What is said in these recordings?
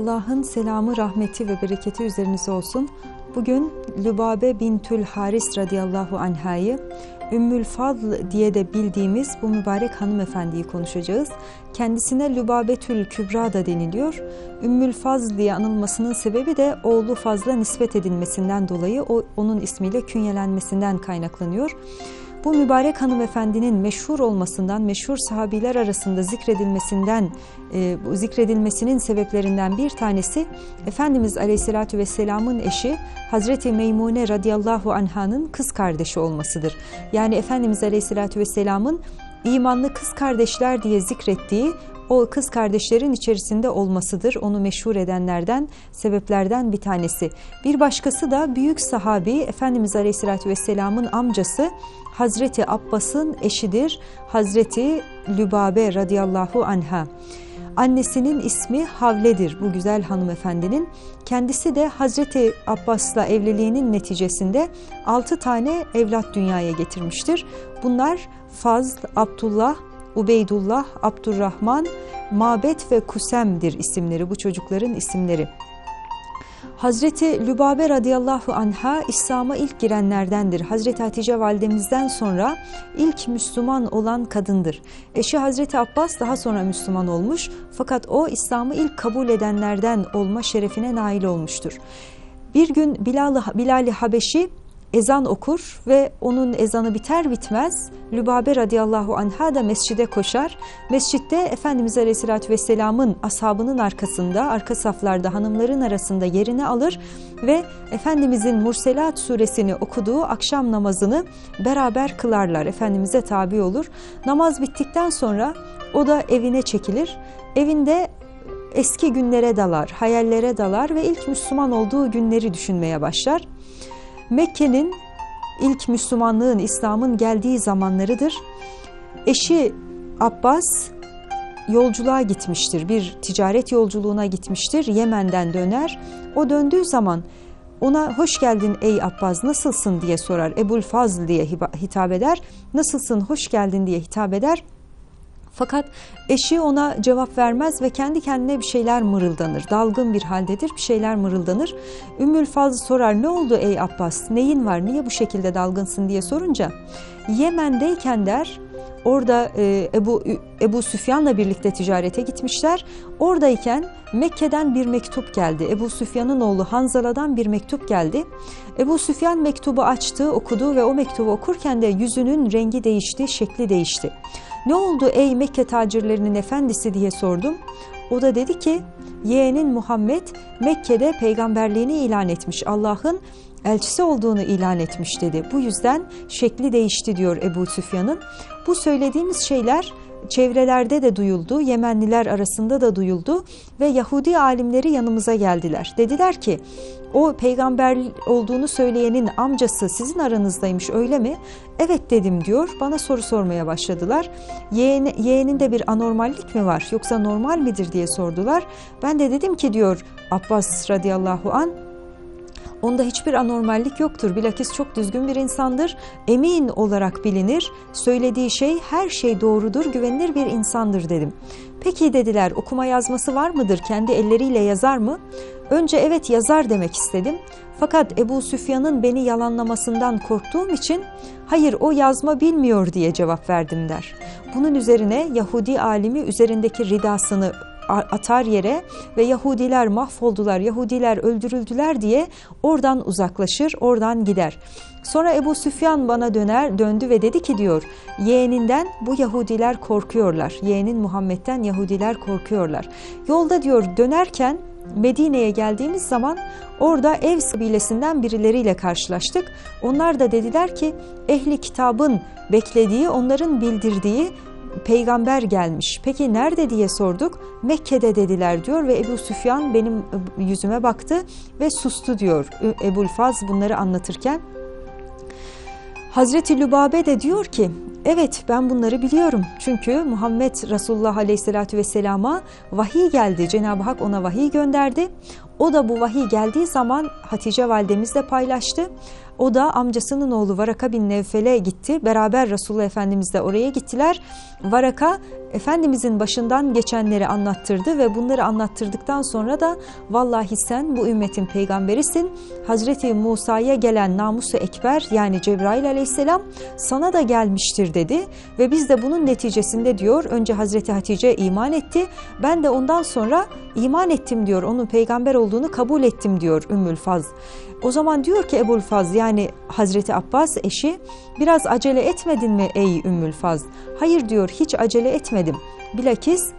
Allah'ın selamı, rahmeti ve bereketi üzerinize olsun. Bugün Lübabe bintül Haris radıyallahu anhayı Ümmül Fadl diye de bildiğimiz bu mübarek hanımefendiyi konuşacağız. Kendisine Lübabetül Kübra da deniliyor. Ümmül Fazl diye anılmasının sebebi de oğlu Fazl'a nispet edilmesinden dolayı o, onun ismiyle künyelenmesinden kaynaklanıyor. Bu mübarek hanımefendinin meşhur olmasından, meşhur sahabiler arasında zikredilmesinden, e, zikredilmesinin sebeplerinden bir tanesi Efendimiz Aleyhisselatü Vesselam'ın eşi Hazreti Meymune radıyallahu anhanın kız kardeşi olmasıdır. Yani Efendimiz Aleyhisselatü Vesselam'ın imanlı kız kardeşler diye zikrettiği o kız kardeşlerin içerisinde olmasıdır. Onu meşhur edenlerden, sebeplerden bir tanesi. Bir başkası da büyük sahabi Efendimiz Aleyhisselatü Vesselam'ın amcası Hazreti Abbas'ın eşidir. Hazreti Lübabe radıyallahu anha. Annesinin ismi Havle'dir bu güzel hanımefendinin. Kendisi de Hazreti Abbas'la evliliğinin neticesinde 6 tane evlat dünyaya getirmiştir. Bunlar Fazl, Abdullah, Ubeydullah, Abdurrahman, Mabet ve Kusem'dir isimleri bu çocukların isimleri. Hazreti Lübabe radıyallahu anha İslam'a ilk girenlerdendir. Hazreti Hatice validemizden sonra ilk Müslüman olan kadındır. Eşi Hazreti Abbas daha sonra Müslüman olmuş fakat o İslam'ı ilk kabul edenlerden olma şerefine nail olmuştur. Bir gün Bilal-i Bilal Habeşi ezan okur ve onun ezanı biter bitmez Lübabe radıyallahu anha da mescide koşar. Mescitte Efendimiz aleyhissalatü vesselamın ashabının arkasında, arka saflarda hanımların arasında yerini alır ve Efendimizin Murselat suresini okuduğu akşam namazını beraber kılarlar. Efendimiz'e tabi olur. Namaz bittikten sonra o da evine çekilir. Evinde eski günlere dalar, hayallere dalar ve ilk Müslüman olduğu günleri düşünmeye başlar. Mekke'nin ilk Müslümanlığın, İslam'ın geldiği zamanlarıdır. Eşi Abbas yolculuğa gitmiştir. Bir ticaret yolculuğuna gitmiştir. Yemen'den döner. O döndüğü zaman ona hoş geldin ey Abbas nasılsın diye sorar. Ebul Fazl diye hitap eder. Nasılsın hoş geldin diye hitap eder. Fakat eşi ona cevap vermez ve kendi kendine bir şeyler mırıldanır. Dalgın bir haldedir, bir şeyler mırıldanır. Ümmül Fazl sorar, ne oldu ey Abbas, neyin var, niye bu şekilde dalgınsın diye sorunca, Yemen'deyken der, Orada e, Ebu, Ebu Süfyan'la birlikte ticarete gitmişler. Oradayken Mekke'den bir mektup geldi. Ebu Süfyan'ın oğlu Hanzala'dan bir mektup geldi. Ebu Süfyan mektubu açtı, okudu ve o mektubu okurken de yüzünün rengi değişti, şekli değişti. Ne oldu ey Mekke tacirlerinin efendisi diye sordum. O da dedi ki yeğenin Muhammed Mekke'de peygamberliğini ilan etmiş. Allah'ın elçisi olduğunu ilan etmiş dedi. Bu yüzden şekli değişti diyor Ebu Süfyan'ın. Bu söylediğimiz şeyler çevrelerde de duyuldu, Yemenliler arasında da duyuldu ve Yahudi alimleri yanımıza geldiler. Dediler ki o peygamber olduğunu söyleyenin amcası sizin aranızdaymış öyle mi? Evet dedim diyor. Bana soru sormaya başladılar. Yeğen, yeğeninde bir anormallik mi var yoksa normal midir diye sordular. Ben de dedim ki diyor Abbas radıyallahu an Onda hiçbir anormallik yoktur. Bilakis çok düzgün bir insandır. Emin olarak bilinir. Söylediği şey her şey doğrudur. Güvenilir bir insandır dedim. Peki dediler okuma yazması var mıdır? Kendi elleriyle yazar mı? Önce evet yazar demek istedim. Fakat Ebu Süfyan'ın beni yalanlamasından korktuğum için hayır o yazma bilmiyor diye cevap verdim der. Bunun üzerine Yahudi alimi üzerindeki ridasını atar yere ve Yahudiler mahvoldular, Yahudiler öldürüldüler diye oradan uzaklaşır, oradan gider. Sonra Ebu Süfyan bana döner, döndü ve dedi ki diyor, yeğeninden bu Yahudiler korkuyorlar. Yeğenin Muhammed'den Yahudiler korkuyorlar. Yolda diyor dönerken Medine'ye geldiğimiz zaman orada ev kabilesinden birileriyle karşılaştık. Onlar da dediler ki ehli kitabın beklediği, onların bildirdiği peygamber gelmiş. Peki nerede diye sorduk. Mekke'de dediler diyor ve Ebu Süfyan benim yüzüme baktı ve sustu diyor. Ebul Faz bunları anlatırken. Hazreti Lübabe de diyor ki evet ben bunları biliyorum. Çünkü Muhammed Resulullah Aleyhisselatü Vesselam'a vahiy geldi. Cenab-ı Hak ona vahiy gönderdi. O da bu vahiy geldiği zaman Hatice validemizle paylaştı. O da amcasının oğlu Varaka bin Nevfel'e gitti. Beraber Resulullah Efendimiz de oraya gittiler. Varaka Efendimizin başından geçenleri anlattırdı ve bunları anlattırdıktan sonra da vallahi sen bu ümmetin peygamberisin. Hazreti Musa'ya gelen namusu ekber yani Cebrail aleyhisselam sana da gelmiştir dedi ve biz de bunun neticesinde diyor önce Hazreti Hatice iman etti. Ben de ondan sonra iman ettim diyor. Onun peygamber olduğunu kabul ettim diyor Ümmül Faz. O zaman diyor ki Ebul Faz yani Hazreti Abbas eşi biraz acele etmedin mi ey Ümmül Faz? Hayır diyor hiç acele etmedim. Bilakis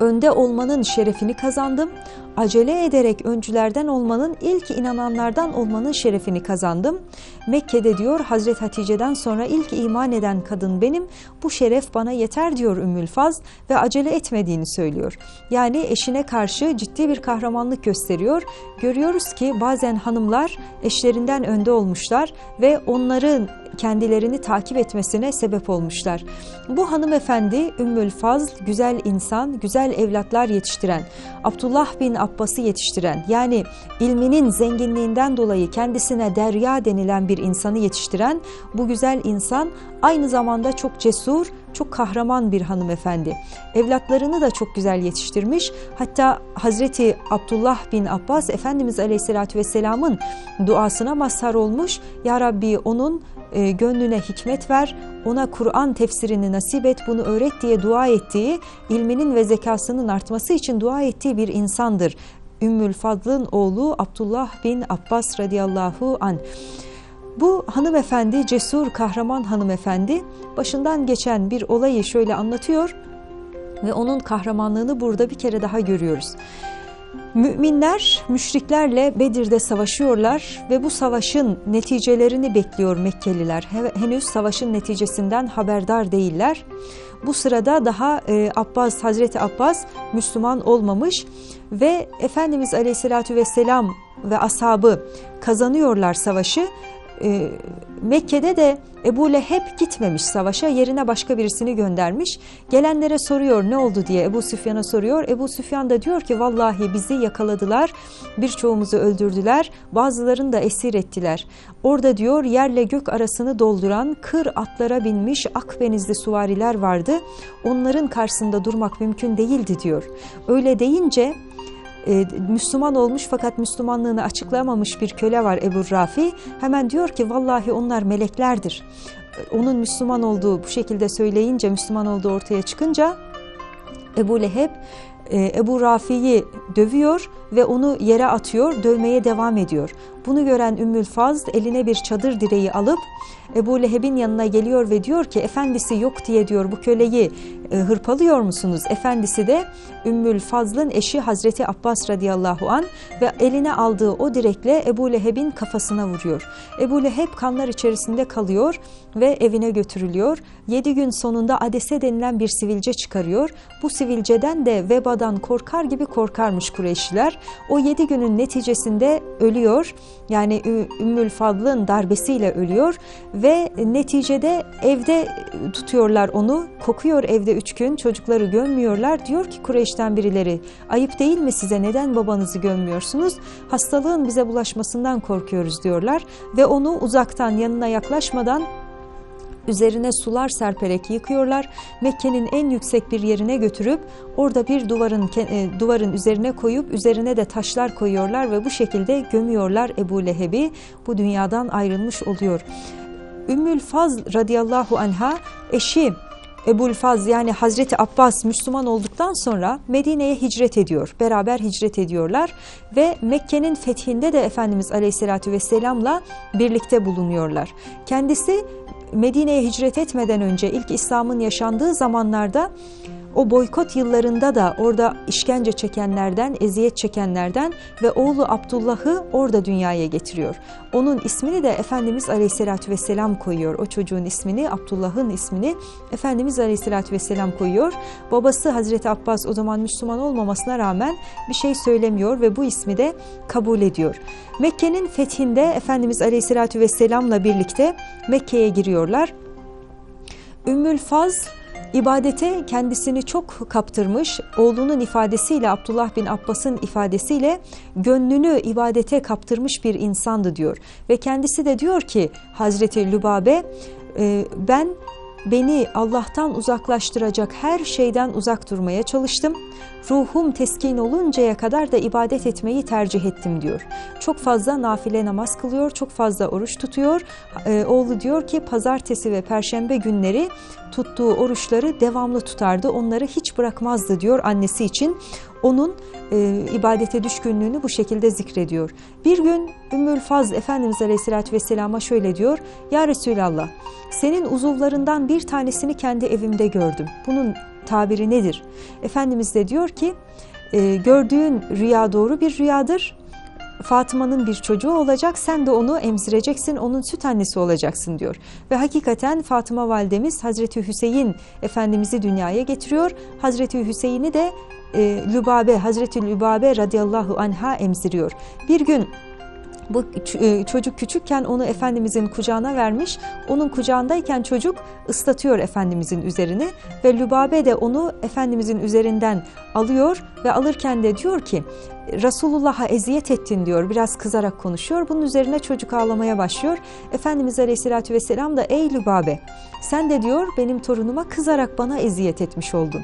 önde olmanın şerefini kazandım. Acele ederek öncülerden olmanın, ilk inananlardan olmanın şerefini kazandım. Mekke'de diyor Hazreti Hatice'den sonra ilk iman eden kadın benim. Bu şeref bana yeter diyor Ümmül Faz ve acele etmediğini söylüyor. Yani eşine karşı ciddi bir kahramanlık gösteriyor. Görüyoruz ki bazen hanımlar eşlerinden önde olmuşlar ve onların kendilerini takip etmesine sebep olmuşlar. Bu hanımefendi Ümmül Fazl güzel insan, güzel evlatlar yetiştiren, Abdullah bin Abbas'ı yetiştiren yani ilminin zenginliğinden dolayı kendisine derya denilen bir insanı yetiştiren bu güzel insan aynı zamanda çok cesur, çok kahraman bir hanımefendi. Evlatlarını da çok güzel yetiştirmiş. Hatta Hazreti Abdullah bin Abbas Efendimiz Aleyhisselatü Vesselam'ın duasına mazhar olmuş. Ya Rabbi onun e, gönlüne hikmet ver, ona Kur'an tefsirini nasip et, bunu öğret diye dua ettiği, ilminin ve zekasının artması için dua ettiği bir insandır. Ümmül Fadl'ın oğlu Abdullah bin Abbas radıyallahu anh. Bu hanımefendi, cesur kahraman hanımefendi başından geçen bir olayı şöyle anlatıyor ve onun kahramanlığını burada bir kere daha görüyoruz. Müminler müşriklerle Bedir'de savaşıyorlar ve bu savaşın neticelerini bekliyor Mekkeliler. Henüz savaşın neticesinden haberdar değiller. Bu sırada daha e, Abbas, Hazreti Abbas Müslüman olmamış ve Efendimiz Aleyhisselatü Vesselam ve ashabı kazanıyorlar savaşı e, Mekke'de de Ebu Leheb gitmemiş savaşa yerine başka birisini göndermiş. Gelenlere soruyor ne oldu diye Ebu Süfyan'a soruyor. Ebu Süfyan da diyor ki vallahi bizi yakaladılar birçoğumuzu öldürdüler bazılarını da esir ettiler. Orada diyor yerle gök arasını dolduran kır atlara binmiş akbenizli suvariler vardı. Onların karşısında durmak mümkün değildi diyor. Öyle deyince e, Müslüman olmuş fakat Müslümanlığını açıklamamış bir köle var Ebu Rafi. Hemen diyor ki vallahi onlar meleklerdir. E, onun Müslüman olduğu bu şekilde söyleyince Müslüman olduğu ortaya çıkınca Ebu Leheb e, Ebu Rafi'yi dövüyor ve onu yere atıyor, dövmeye devam ediyor. Bunu gören Ümmül Fazl eline bir çadır direği alıp Ebu Leheb'in yanına geliyor ve diyor ki efendisi yok diye diyor bu köleyi e, hırpalıyor musunuz? Efendisi de Ümmül Fazl'ın eşi Hazreti Abbas radıyallahu an ve eline aldığı o direkle Ebu Leheb'in kafasına vuruyor. Ebu Leheb kanlar içerisinde kalıyor ve evine götürülüyor. Yedi gün sonunda Adese denilen bir sivilce çıkarıyor. Bu sivilceden de vebadan korkar gibi korkarmış Kureyşliler. O yedi günün neticesinde ölüyor. Yani Ümmül Fadl'ın darbesiyle ölüyor ve neticede evde tutuyorlar onu. Kokuyor evde üç gün çocukları gömmüyorlar. Diyor ki Kureyş'ten birileri ayıp değil mi size neden babanızı gömmüyorsunuz? Hastalığın bize bulaşmasından korkuyoruz diyorlar. Ve onu uzaktan yanına yaklaşmadan üzerine sular serperek yıkıyorlar. Mekke'nin en yüksek bir yerine götürüp orada bir duvarın e, duvarın üzerine koyup üzerine de taşlar koyuyorlar ve bu şekilde gömüyorlar Ebu Leheb'i. Bu dünyadan ayrılmış oluyor. Ümmül Faz radıyallahu anha eşi Ebul Faz yani Hazreti Abbas Müslüman olduktan sonra Medine'ye hicret ediyor. Beraber hicret ediyorlar ve Mekke'nin fethinde de Efendimiz Aleyhisselatü Vesselam'la birlikte bulunuyorlar. Kendisi Medine'ye hicret etmeden önce ilk İslam'ın yaşandığı zamanlarda o boykot yıllarında da orada işkence çekenlerden, eziyet çekenlerden ve oğlu Abdullah'ı orada dünyaya getiriyor. Onun ismini de Efendimiz Aleyhisselatü Vesselam koyuyor. O çocuğun ismini, Abdullah'ın ismini Efendimiz Aleyhisselatü Vesselam koyuyor. Babası Hazreti Abbas o zaman Müslüman olmamasına rağmen bir şey söylemiyor ve bu ismi de kabul ediyor. Mekke'nin fethinde Efendimiz Aleyhisselatü Vesselam'la birlikte Mekke'ye giriyorlar. Ümmül Faz ibadete kendisini çok kaptırmış, oğlunun ifadesiyle Abdullah bin Abbas'ın ifadesiyle gönlünü ibadete kaptırmış bir insandı diyor. Ve kendisi de diyor ki Hazreti Lübabe e, ben beni Allah'tan uzaklaştıracak her şeyden uzak durmaya çalıştım. Ruhum teskin oluncaya kadar da ibadet etmeyi tercih ettim diyor. Çok fazla nafile namaz kılıyor, çok fazla oruç tutuyor. Ee, oğlu diyor ki pazartesi ve perşembe günleri tuttuğu oruçları devamlı tutardı. Onları hiç bırakmazdı diyor annesi için. Onun e, ibadete düşkünlüğünü bu şekilde zikrediyor. Bir gün Ümmül Faz Efendimiz Aleyhisselatü Vesselam'a şöyle diyor. Ya Resulallah senin uzuvlarından bir tanesini kendi evimde gördüm. Bunun tabiri nedir? Efendimiz de diyor ki e, gördüğün rüya doğru bir rüyadır. Fatıma'nın bir çocuğu olacak sen de onu emzireceksin onun süt annesi olacaksın diyor. Ve hakikaten Fatıma validemiz Hazreti Hüseyin Efendimiz'i dünyaya getiriyor. Hazreti Hüseyin'i de e, Lübabe Hazreti Lübabe radıyallahu anha emziriyor. Bir gün bu e, çocuk küçükken onu Efendimizin kucağına vermiş. Onun kucağındayken çocuk ıslatıyor Efendimizin üzerini ve Lübabe de onu Efendimizin üzerinden alıyor ve alırken de diyor ki Resulullah'a eziyet ettin diyor. Biraz kızarak konuşuyor. Bunun üzerine çocuk ağlamaya başlıyor. Efendimiz Aleyhisselatü Vesselam da ey Lübabe sen de diyor benim torunuma kızarak bana eziyet etmiş oldun.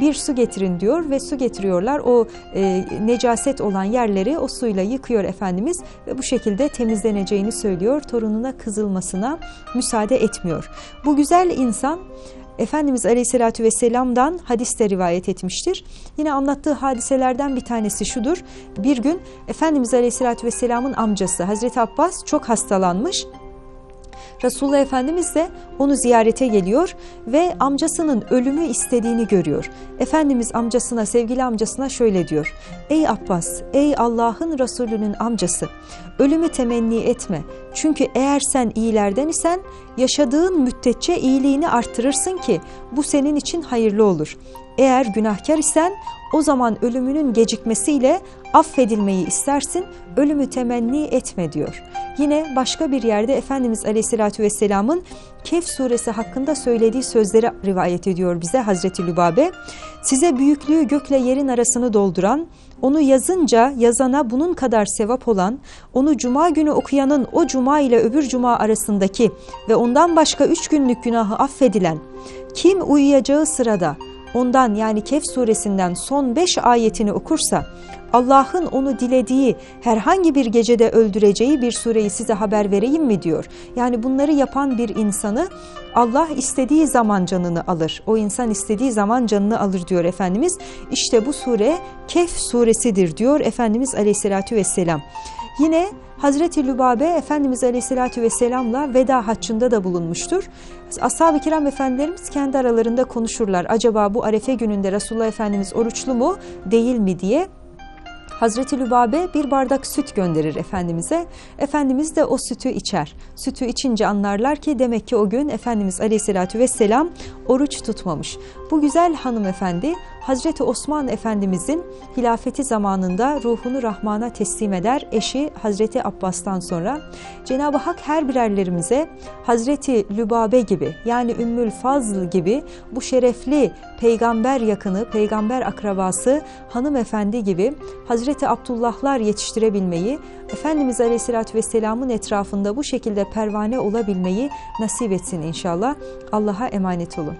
Bir su getirin diyor ve su getiriyorlar. O e, necaset olan yerleri o suyla yıkıyor Efendimiz ve bu şekilde temizleneceğini söylüyor. Torununa kızılmasına müsaade etmiyor. Bu güzel insan Efendimiz Aleyhisselatü Vesselam'dan hadiste rivayet etmiştir. Yine anlattığı hadiselerden bir tanesi şudur. Bir gün Efendimiz Aleyhisselatü Vesselam'ın amcası Hazreti Abbas çok hastalanmış Resulullah Efendimiz de onu ziyarete geliyor ve amcasının ölümü istediğini görüyor. Efendimiz amcasına, sevgili amcasına şöyle diyor. Ey Abbas, ey Allah'ın Resulünün amcası, ölümü temenni etme. Çünkü eğer sen iyilerden isen yaşadığın müddetçe iyiliğini artırırsın ki bu senin için hayırlı olur. Eğer günahkar isen o zaman ölümünün gecikmesiyle affedilmeyi istersin, ölümü temenni etme diyor. Yine başka bir yerde Efendimiz Aleyhisselatü Vesselam'ın Kehf suresi hakkında söylediği sözleri rivayet ediyor bize Hazreti Lübabe. Size büyüklüğü gökle yerin arasını dolduran, onu yazınca yazana bunun kadar sevap olan, onu cuma günü okuyanın o cuma ile öbür cuma arasındaki ve ondan başka üç günlük günahı affedilen, kim uyuyacağı sırada ondan yani Kehf suresinden son beş ayetini okursa Allah'ın onu dilediği herhangi bir gecede öldüreceği bir sureyi size haber vereyim mi diyor. Yani bunları yapan bir insanı Allah istediği zaman canını alır. O insan istediği zaman canını alır diyor Efendimiz. İşte bu sure Kehf suresidir diyor Efendimiz aleyhissalatü vesselam. Yine Hazreti Lübabe Efendimiz Aleyhisselatü Vesselam'la veda haccında da bulunmuştur. Ashab-ı kiram efendilerimiz kendi aralarında konuşurlar. Acaba bu arefe gününde Resulullah Efendimiz oruçlu mu değil mi diye. Hazreti Lübabe bir bardak süt gönderir Efendimiz'e. Efendimiz de o sütü içer. Sütü içince anlarlar ki demek ki o gün Efendimiz Aleyhisselatü Vesselam oruç tutmamış. Bu güzel hanımefendi Hazreti Osman Efendimizin hilafeti zamanında ruhunu Rahman'a teslim eder eşi Hazreti Abbas'tan sonra. Cenab-ı Hak her birerlerimize Hazreti Lübabe gibi yani Ümmül Fazl gibi bu şerefli peygamber yakını, peygamber akrabası hanımefendi gibi Hazreti Abdullahlar yetiştirebilmeyi, Efendimiz Aleyhisselatü Vesselam'ın etrafında bu şekilde pervane olabilmeyi nasip etsin inşallah. Allah'a emanet olun.